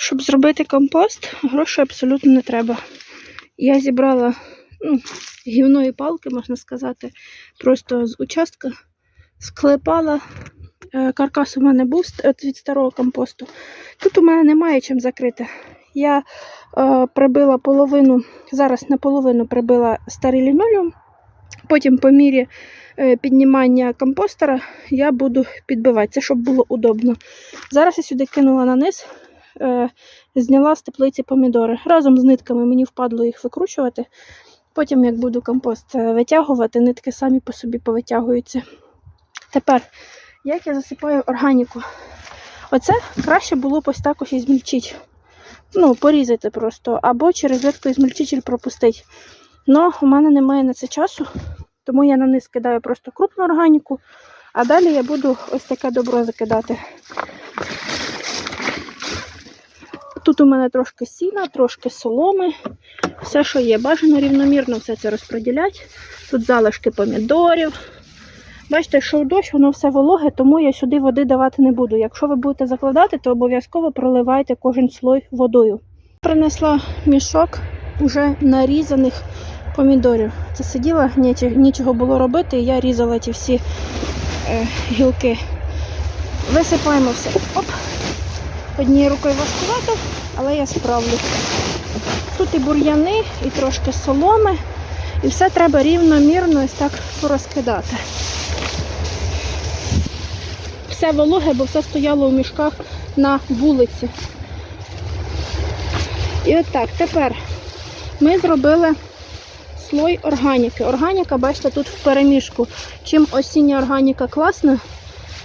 Щоб зробити компост, грошей абсолютно не треба. Я зібрала ну, гівної палки, можна сказати, просто з участка склепала. Е, Каркас у мене був від старого компосту. Тут у мене немає чим закрити. Я е, прибила половину, зараз наполовину прибила старий лінолеум. Потім по мірі е, піднімання компостера я буду підбивати, це щоб було удобно. Зараз я сюди кинула на низ, зняла з теплиці помідори. Разом з нитками мені впадло їх викручувати. Потім, як буду компост е, витягувати, нитки самі по собі повитягуються. Тепер, як я засипаю органіку? Оце краще було б ось так ось і змільчити. Ну, порізати просто, або через змільчитель пропустити. Но у мене немає на це часу, тому я на низ кидаю просто крупну органіку, а далі я буду ось таке добро закидати. Тут у мене трошки сіна, трошки соломи, все, що є. Бажано рівномірно все це розподіляти. Тут залишки помідорів. Бачите, що дощ, воно все вологе, тому я сюди води давати не буду. Якщо ви будете закладати, то обов'язково проливайте кожен слой водою. Принесла мішок вже нарізаних помідорів. Це сиділа, нічого було робити, і я різала ті всі е, гілки. Висипаємо все. Оп. Однією рукою важкувато, але я справлюсь. Тут і бур'яни, і трошки соломи, і все треба рівномірно ось так порозкидати. Все вологе, бо все стояло у мішках на вулиці. І от так, тепер ми зробили слой органіки. Органіка, бачите, тут в перемішку. Чим осіння органіка класна,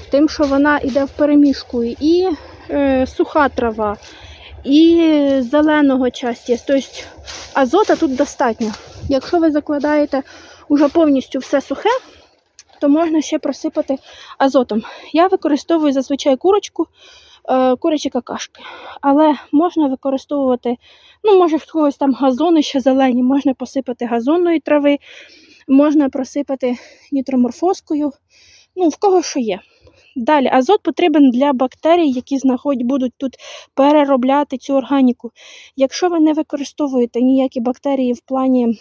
тим, що вона йде в перемішку. І суха трава, і зеленого часті. Тобто азота тут достатньо. Якщо ви закладаєте уже повністю все сухе, то можна ще просипати азотом. Я використовую зазвичай курочку, е, курячі какашки. Але можна використовувати, ну, може, в когось там газони ще зелені, можна посипати газонної трави, можна просипати нітроморфоскою. Ну, в кого що є. Далі, азот потрібен для бактерій, які знаходять, будуть тут переробляти цю органіку. Якщо ви не використовуєте ніякі бактерії в плані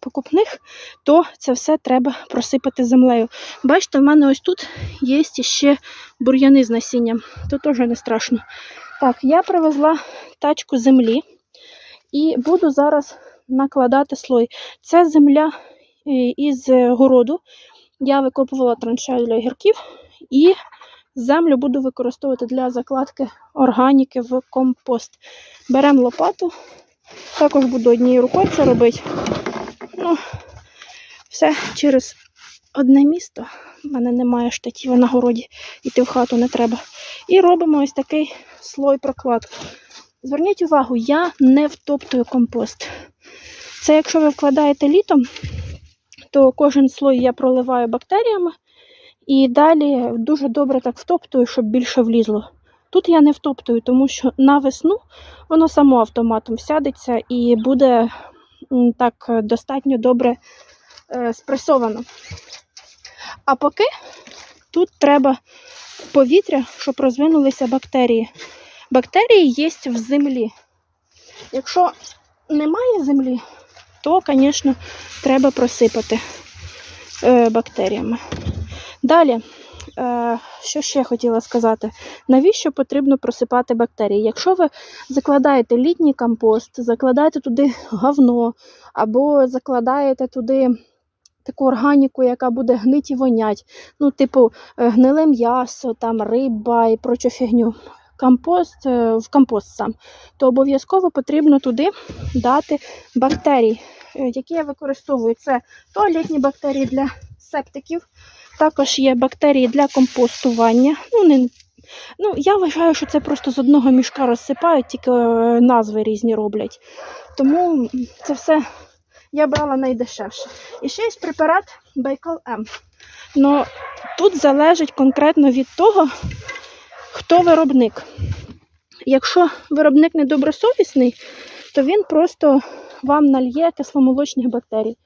покупних, то це все треба просипати землею. Бачите, в мене ось тут є ще бур'яни з насінням. Тут теж не страшно. Так, я привезла тачку землі і буду зараз накладати слой. Це земля е, із городу. Я викопувала траншею для огірків і землю буду використовувати для закладки органіки в компост. Беремо лопату, також буду однією рукою це робити. Ну, все через одне місто. У мене немає штатіва на городі, іти в хату не треба. І робимо ось такий слой прокладки. Зверніть увагу, я не втоптую компост. Це якщо ви вкладаєте літом, то кожен слой я проливаю бактеріями і далі дуже добре так втоптую, щоб більше влізло. Тут я не втоптую, тому що на весну воно само автоматом сядеться і буде так достатньо добре е, спресовано. А поки тут треба повітря, щоб розвинулися бактерії. Бактерії є в землі. Якщо немає землі, то, звісно, треба просипати е, бактеріями. Далі, е, що ще хотіла сказати? Навіщо потрібно просипати бактерії? Якщо ви закладаєте літній компост, закладаєте туди говно, або закладаєте туди таку органіку, яка буде гнить і вонять, ну, типу, е, гниле м'ясо, там риба і прочу фігню. Компост е, в компост сам, то обов'язково потрібно туди дати бактерій, е, які я використовую. Це туалетні бактерії для септиків, також є бактерії для компостування. Ну, не, ну, я вважаю, що це просто з одного мішка розсипають, тільки е, назви різні роблять. Тому це все я брала найдешевше. І ще є препарат Байкал М. Но тут залежить конкретно від того, хто виробник. Якщо виробник недобросовісний, то він просто вам нальє кисломолочних бактерій.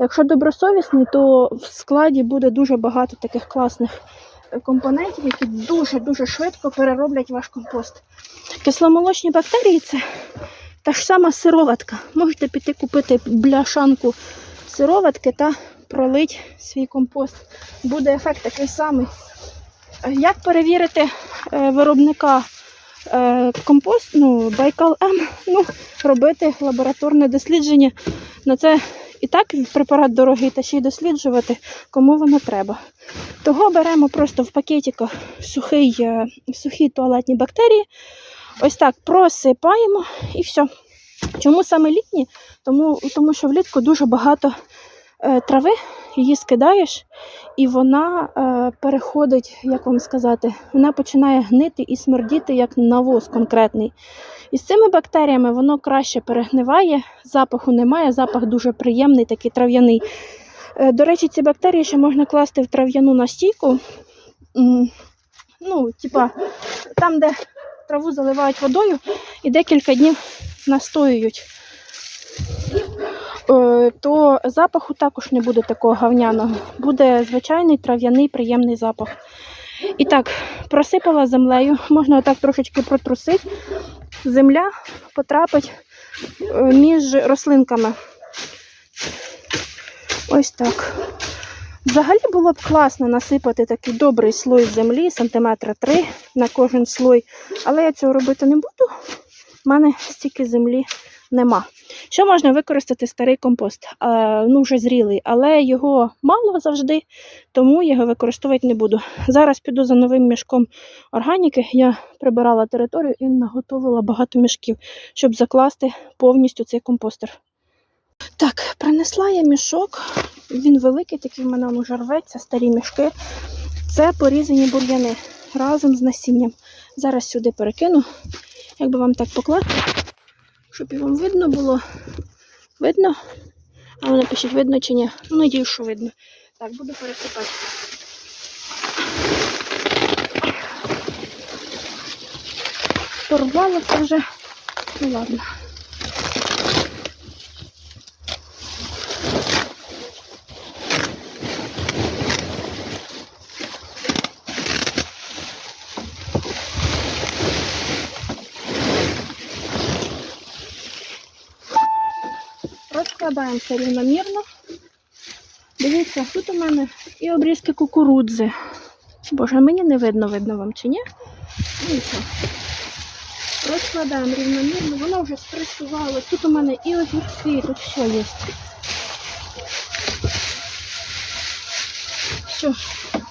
Якщо добросовісний, то в складі буде дуже багато таких класних компонентів, які дуже-дуже швидко перероблять ваш компост. Кисломолочні бактерії це та ж сама сироватка. Можете піти купити бляшанку сироватки та пролить свій компост. Буде ефект такий самий. Як перевірити е, виробника е, компост, ну, Байкал М, ну, робити лабораторне дослідження. На це і так препарат дорогий, та ще й досліджувати, кому воно треба. Того беремо просто в пакетиках сухий, е, сухі туалетні бактерії. Ось так просипаємо і все. Чому саме літні? Тому, тому що влітку дуже багато трави, її скидаєш, і вона е, переходить, як вам сказати, вона починає гнити і смердіти як навоз конкретний. І з цими бактеріями воно краще перегниває, запаху немає, запах дуже приємний, такий трав'яний. Е, До речі, ці бактерії ще можна класти в трав'яну настійку. Ну, типа, там, де траву заливають водою і декілька днів настоюють. Е, То запаху також не буде такого гавняного. Буде звичайний трав'яний приємний запах. І так, просипала землею, можна отак трошечки протрусити. Земля потрапить е, між рослинками. Ось так. Взагалі було б класно насипати такий добрий слой землі, сантиметра 3 на кожен слой. Але я цього робити не буду. У мене стільки землі нема. Що можна використати старий компост? Е, ну, вже зрілий, але його мало завжди, тому його використовувати не буду. Зараз піду за новим мішком органіки. Я прибирала територію і наготовила багато мішків, щоб закласти повністю цей компостер. Так, принесла я мішок. Він великий, такий в мене він уже рветься, старі мішки. Це порізані бур'яни разом з насінням. Зараз сюди перекину. Як би вам так покласти, щоб і вам видно було. Видно? А ви напишіть, видно чи ні? Ну, надію, що видно. Так, буду пересипати. Порвало це вже. Ну ладно. Розкладаємо рівномірно. Дивіться, тут у мене і обрізки кукурудзи. Боже, мені не видно, видно вам чи ні? Ну і що. Розкладаємо рівномірно, воно вже спресувалось. Тут у мене і огірки, тут все є. Все,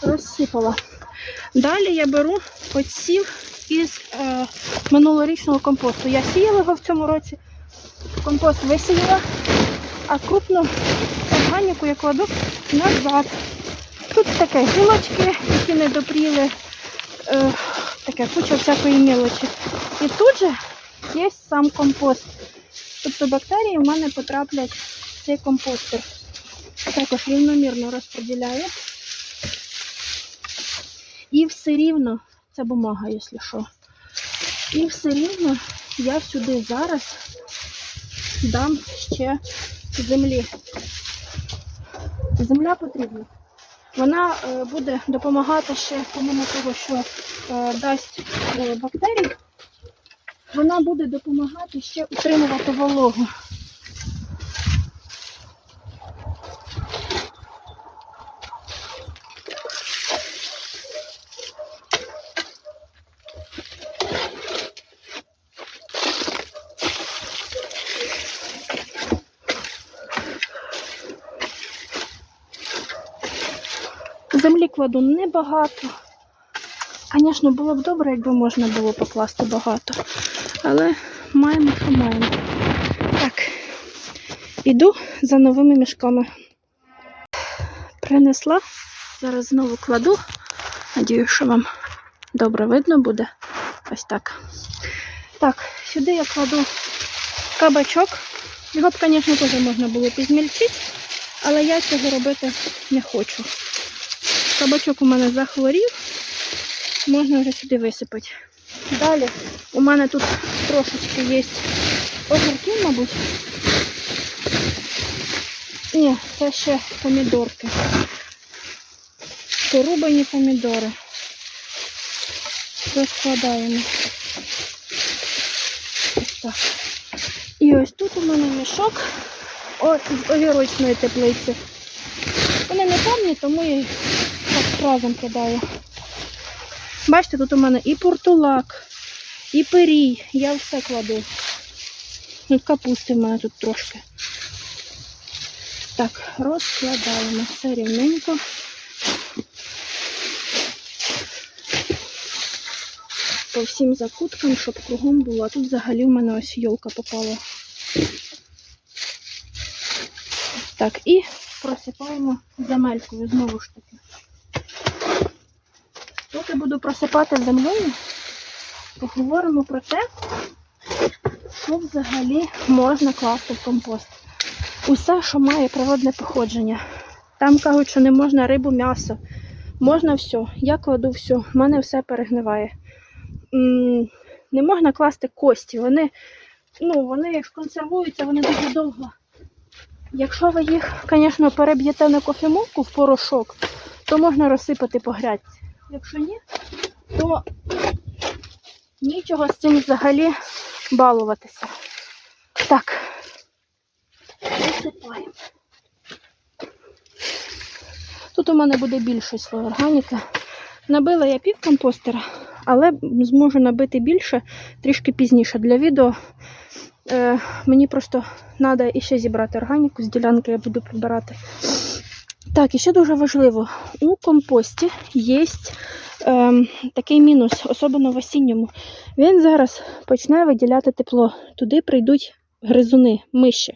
розсипала. Далі я беру подсів із е, минулорічного компосту. Я сіяла його в цьому році. Компост висіяла, а крупну органіку я кладу назад. Тут таке гілочки, які не допріли, е, таке куча всякої мілочі. І тут же є сам компост. Тобто бактерії в мене потраплять в цей компостер. Також рівномірно розподіляю. І все рівно, це бумага, якщо що. І все рівно я сюди зараз дам ще землі. Земля потрібна. Вона е, буде допомагати ще, помимо того, що е, дасть е, бактерій, вона буде допомагати ще утримувати вологу. Землі кладу небагато. Звісно, було б добре, якби можна було покласти багато. Але маємо, що маємо. Так, іду за новими мішками. Принесла. Зараз знову кладу. Надію, що вам добре видно буде. Ось так. Так, сюди я кладу кабачок. Його б, звісно, теж можна було підмільчити, але я цього робити не хочу. Кабачок у мене захворів, можна вже сюди висипати. Далі у мене тут трошечки є огірки, мабуть. Ні, це ще помідорки. Порубані помідори. розкладаємо. Так. І ось тут у мене мішок з огірочної теплиці. Вони не повні, тому я їх разом кидаю. Бачите, тут у мене і портулак, і пирій. Я все кладу. Ну, капусти в мене тут трошки. Так, розкладаємо все рівненько. По всім закуткам, щоб кругом було. А тут взагалі в мене ось йолка попала. Так, і просипаємо земелькою знову ж таки. Поки буду просипати землею, поговоримо про те, що взагалі можна класти в компост. Усе, що має природне походження. Там кажуть, що не можна рибу, м'ясо. Можна все. Я кладу все, в мене все перегниває. Не можна класти кості. Вони, ну, вони консервуються, вони дуже довго. Якщо ви їх, звісно, переб'єте на кофемолку в порошок, то можна розсипати по грядці. Якщо ні, то нічого з цим взагалі балуватися. Так, висипаємо. Тут у мене буде більше слой органіки. Набила я пів компостера, але зможу набити більше трішки пізніше для відео. Е, мені просто треба іще зібрати органіку, з ділянки я буду прибирати. Так, і ще дуже важливо, у компості є ем, такий мінус, особливо в осінньому. Він зараз почне виділяти тепло. Туди прийдуть гризуни, миші.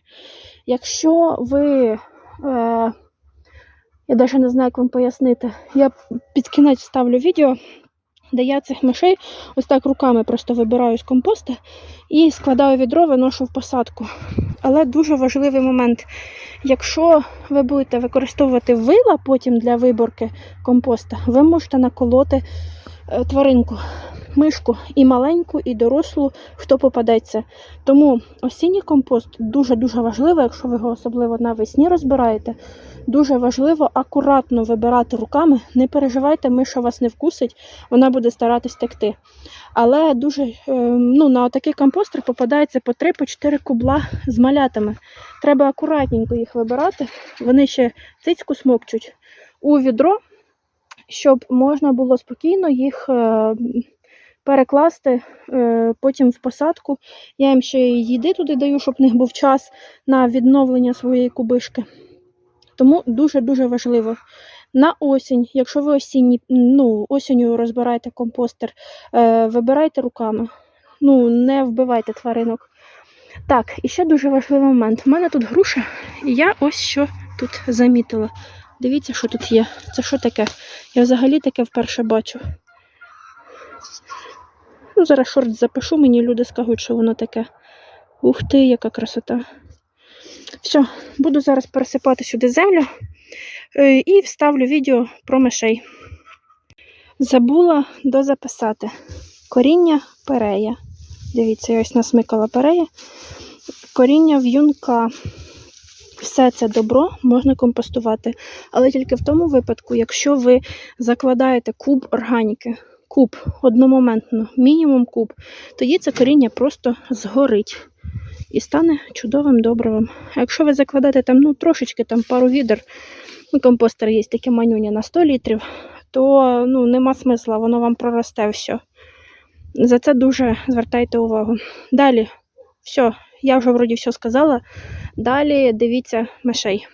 Якщо ви, е, я навіть не знаю, як вам пояснити, я під кінець ставлю відео, де я цих мишей ось так руками просто вибираю з компоста і складаю відро, виношу в посадку. Але дуже важливий момент. Якщо ви будете використовувати вила потім для виборки компоста, ви можете наколоти е, тваринку, мишку і маленьку, і дорослу, хто попадеться. Тому осінній компост дуже-дуже важливо, якщо ви його особливо навесні розбираєте. Дуже важливо акуратно вибирати руками. Не переживайте, миша вас не вкусить, вона буде старатись текти. Але дуже е, ну, на такий компостер попадається по 3-4 кубла з малятами. Треба акуратненько їх вибирати. Вони ще цицьку смокчуть у відро, щоб можна було спокійно їх е, перекласти е, потім в посадку. Я їм ще й їди туди даю, щоб в них був час на відновлення своєї кубишки. Тому дуже-дуже важливо. На осінь, якщо ви осінні, ну, осінню розбираєте компостер, е, вибирайте руками. Ну, не вбивайте тваринок. Так, і ще дуже важливий момент. У мене тут груша, і я ось що тут замітила. Дивіться, що тут є. Це що таке? Я взагалі таке вперше бачу. Ну, зараз шорт запишу, мені люди скажуть, що воно таке. Ух ти, яка красота. Все, буду зараз пересипати сюди землю е, і вставлю відео про мишей. Забула дозаписати. Коріння перея. Дивіться, я ось насмикала перея. Коріння в'юнка. Все це добро можна компостувати. Але тільки в тому випадку, якщо ви закладаєте куб органіки, куб одномоментно, мінімум куб, тоді це коріння просто згорить і стане чудовим добривом. А якщо ви закладаєте там ну, трошечки там пару відер, ну, компостер є таке манюня на 100 літрів, то ну, нема смисла, воно вам проросте все. За це дуже звертайте увагу. Далі, все, я вже вроді все сказала. Далі дивіться мишей.